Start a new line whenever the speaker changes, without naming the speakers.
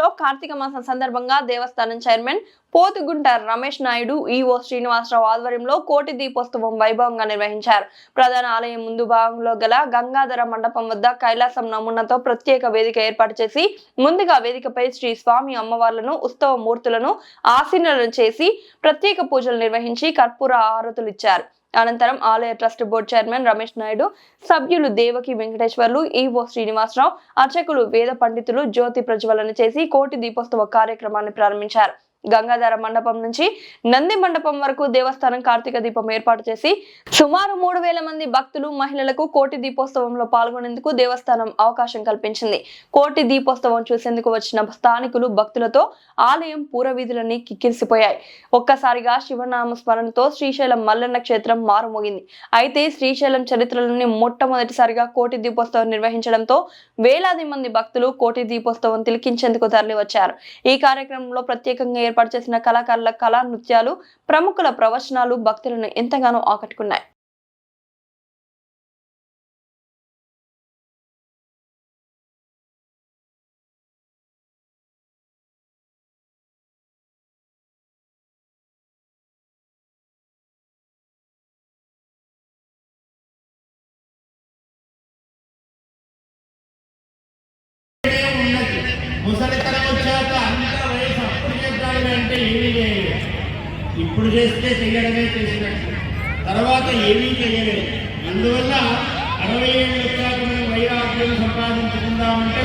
కార్యక్రమంలో కార్తీక మాసం సందర్భంగా దేవస్థానం చైర్మన్ పోతుగుంట రమేష్ నాయుడు ఈఓ శ్రీనివాసరావు ఆధ్వర్యంలో కోటి దీపోత్సవం వైభవంగా నిర్వహించారు. ప్రధాన ఆలయం ముందు భాగంలో గల గంగాధర మండపం వద్ద కైలాసం నమూనాతో ప్రత్యేక వేదిక ఏర్పాటు చేసి ముందుగా వేదికపై శ్రీ స్వామి అమ్మవార్లను ఉత్సవ మూర్తులను ఆసీనలను చేసి ప్రత్యేక పూజలు నిర్వహించి కర్పూర ఆరతులు ఇచ్చారు. అనంతరం ఆలయ trust board chairman Ramesh Naidu సభ్యులు దేవకి వెంకటేశ్వర్లు ఈవో శ్రీనివాసరావు అర్చకులు వేద పండితులు జ్యోతి ప్రజ్వలన చేసి కోటి దీపోత్సవ కార్యక్రమాన్ని ప్రారంభించారు. గంగాధర మండపం నుంచి నంది మండపం వరకు దేవస్థానం కార్తీక దీపం ఏర్పాటు చేసి సుమారు మూడు వేల మంది భక్తులు మహిళలకు కోటి దీపోత్సవంలో పాల్గొనేందుకు దేవస్థానం అవకాశం కల్పించింది. కోటి దీపోత్సవం చూసేందుకు వచ్చిన స్థానికులు భక్తులతో ఆలయం పూరవీధులన్నీ కిక్కిరిసిపోయాయి. ఒక్కసారిగా శివనామ స్మరణతో శ్రీశైలం మల్లన్న క్షేత్రం మారుమోగింది. అయితే శ్రీశైలం చరిత్రలోని మొట్టమొదటిసారిగా కోటి దీపోత్సవం నిర్వహించడంతో వేలాది మంది భక్తులు కోటి దీపోత్సవం తిలికించేందుకు తరలివచ్చారు. ఈ కార్యక్రమంలో ప్రత్యేకంగా ఏర్పాటు చేసిన కళాకారుల కళా నృత్యాలు ప్రముఖుల ప్రవచనాలు భక్తులను ఎంతగానో ఆకట్టుకున్నాయి.
ముసలితనం వచ్చాక చేయాలంటే ఏమీ చేయలేదు. ఇప్పుడు చేస్తే చేయడమే చేసినట్టు. తర్వాత ఏమీ చేయలేదు అందువల్ల అరవై ఏళ్ళు వచ్చాక మనం వైరాగ్యం సంపాదించుకుందామంటే